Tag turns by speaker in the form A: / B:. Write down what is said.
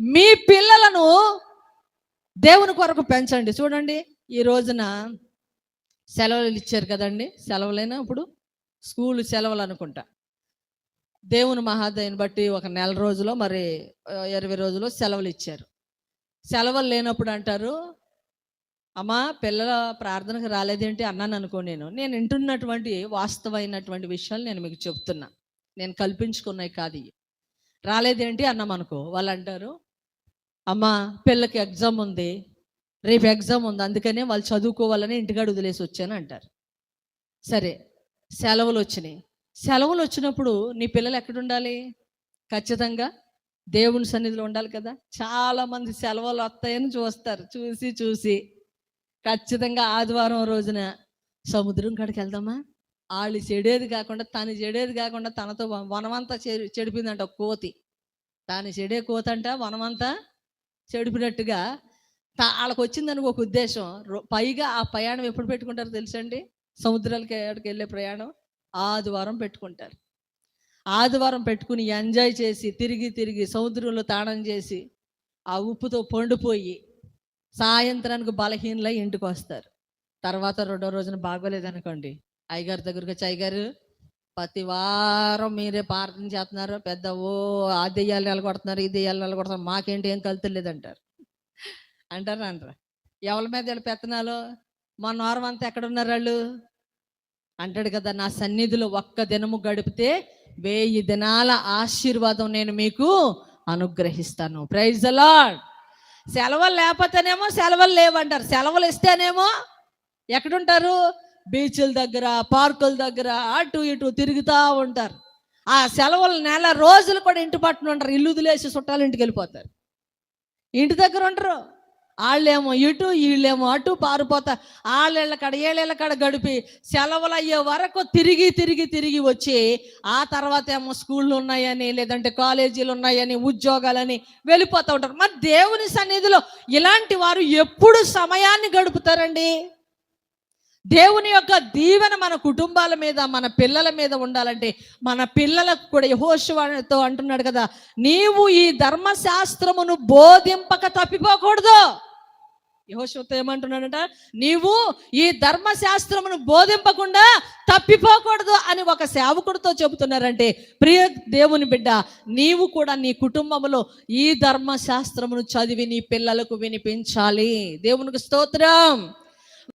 A: మీ పిల్లలను దేవుని కొరకు పెంచండి. చూడండి ఈ రోజున సెలవులు ఇచ్చారు కదండి. సెలవులైనా ఇప్పుడు? స్కూల్ సెలవులు అనుకుంటా. దేవుని మహాదయని బట్టి ఒక నెల రోజులో మరి ఇరవై రోజుల్లో సెలవులు ఇచ్చారు. సెలవులు లేనప్పుడు అంటారు అమ్మా పిల్లల ప్రార్థనకు రాలేదేంటి? అన్నాను అనుకో నేను. నేను వింటున్నటువంటి వాస్తవమైనటువంటి విషయాలు నేను మీకు చెప్తున్నా. నేను కల్పించుకున్నాయి కాదు రాలేదేంటి? అన్నాం అనుకో వాళ్ళు అంటారు అమ్మా పిల్లకి ఎగ్జామ్ ఉంది. రేపు ఎగ్జామ్ ఉంది. అందుకనే వాళ్ళు చదువుకోవాలని ఇంటికాడ వదిలేసి వచ్చాను అంటారు. సరే సెలవులు వచ్చినాయి. సెలవులు వచ్చినప్పుడు నీ పిల్లలు ఎక్కడ ఉండాలి? ఖచ్చితంగా దేవుని సన్నిధిలో ఉండాలి కదా. చాలామంది సెలవులు వస్తాయని చూస్తారు. చూసి చూసి. ఖచ్చితంగా ఆదివారం రోజున సముద్రం కాడికి వెళ్దామా? వాళ్ళు చెడేది కాకుండా తను చెడేది కాకుండా తనతో వనమంతా చెడిపోయిందంట కోతి. తాను చెడే కోతంట వనమంతా చెడిపినట్టుగా వాళ్ళకి వచ్చిందని ఒక ఉద్దేశం. రో- పైగా ఆ ప్రయాణం ఎప్పుడు పెట్టుకుంటారో తెలుసండి? సముద్రాలకి ఎక్కడికి వెళ్ళే ప్రయాణం ఆదివారం పెట్టుకుంటారు. ఆదివారం పెట్టుకుని ఎంజాయ్ చేసి తిరిగి తిరిగి సముద్రంలో తాణం చేసి ఆ ఉప్పుతో పండిపోయి సాయంత్రానికి బలహీనలై ఇంటికి వస్తారు తర్వాత రెండో రోజున బాగోలేదనుకోండి. అయ్యగారి దగ్గరకు వచ్చి అయ్యగారు ప్రతి వారం మీరే ప్రార్థన చేస్తున్నారు పెద్ద ఓ ఆ దెయ్యాలు నిలగొడుతున్నారు ఇది దెయ్యాలు నిలగొడుతున్నారు మాకేంటి ఏం కలుతులేదంటారు అంటారు అంటారు ఎవరి మీద వీళ్ళ పెత్తనాలు? మా నోరం అంతా ఎక్కడున్నారు వాళ్ళు? అంటాడు కదా నా సన్నిధిలో ఒక్క దినము గడిపితే వెయ్యి దినాల ఆశీర్వాదం నేను మీకు అనుగ్రహిస్తాను. ప్రైజ్ అలాడ్ సెలవులు లేకపోతేనేమో సెలవులు లేవంటారు. సెలవులు ఇస్తేనేమో ఎక్కడుంటారు? బీచ్ల దగ్గర పార్కుల దగ్గర అటు ఇటు తిరుగుతూ ఉంటారు. ఆ సెలవులు నెల రోజులు కూడా ఇంటి పట్టున ఉంటారు ఇల్లు వదిలేసి చుట్టాలు ఇంటికి వెళ్ళిపోతారు. ఇంటి దగ్గర ఉంటారు వాళ్ళేమో ఇటు వీళ్ళేమో అటు పారిపోతారు వాళ్ళ కాడ ఏళ్ళ కాడ గడిపి సెలవులు అయ్యే వరకు తిరిగి తిరిగి తిరిగి వచ్చి ఆ తర్వాత ఏమో స్కూళ్ళు ఉన్నాయని లేదంటే కాలేజీలు ఉన్నాయని ఉద్యోగాలని వెళ్ళిపోతూ ఉంటారు. మరి దేవుని సన్నిధిలో ఇలాంటి వారు ఎప్పుడు సమయాన్ని గడుపుతారండి? దేవుని యొక్క దీవెన మన కుటుంబాల మీద మన పిల్లల మీద ఉండాలంటే మన పిల్లలకు కూడా యహోశివాతో అంటున్నాడు కదా నీవు ఈ ధర్మశాస్త్రమును బోధింపక తప్పిపోకూడదు. యహోశివతో ఏమంటున్నాడంట నీవు ఈ ధర్మశాస్త్రమును బోధింపకుండా తప్పిపోకూడదు అని ఒక సేవకుడితో చెబుతున్నారంటే ప్రియ దేవుని బిడ్డ నీవు కూడా నీ కుటుంబంలో ఈ ధర్మశాస్త్రమును చదివి నీ పిల్లలకు వినిపించాలి. దేవునికి స్తోత్రం.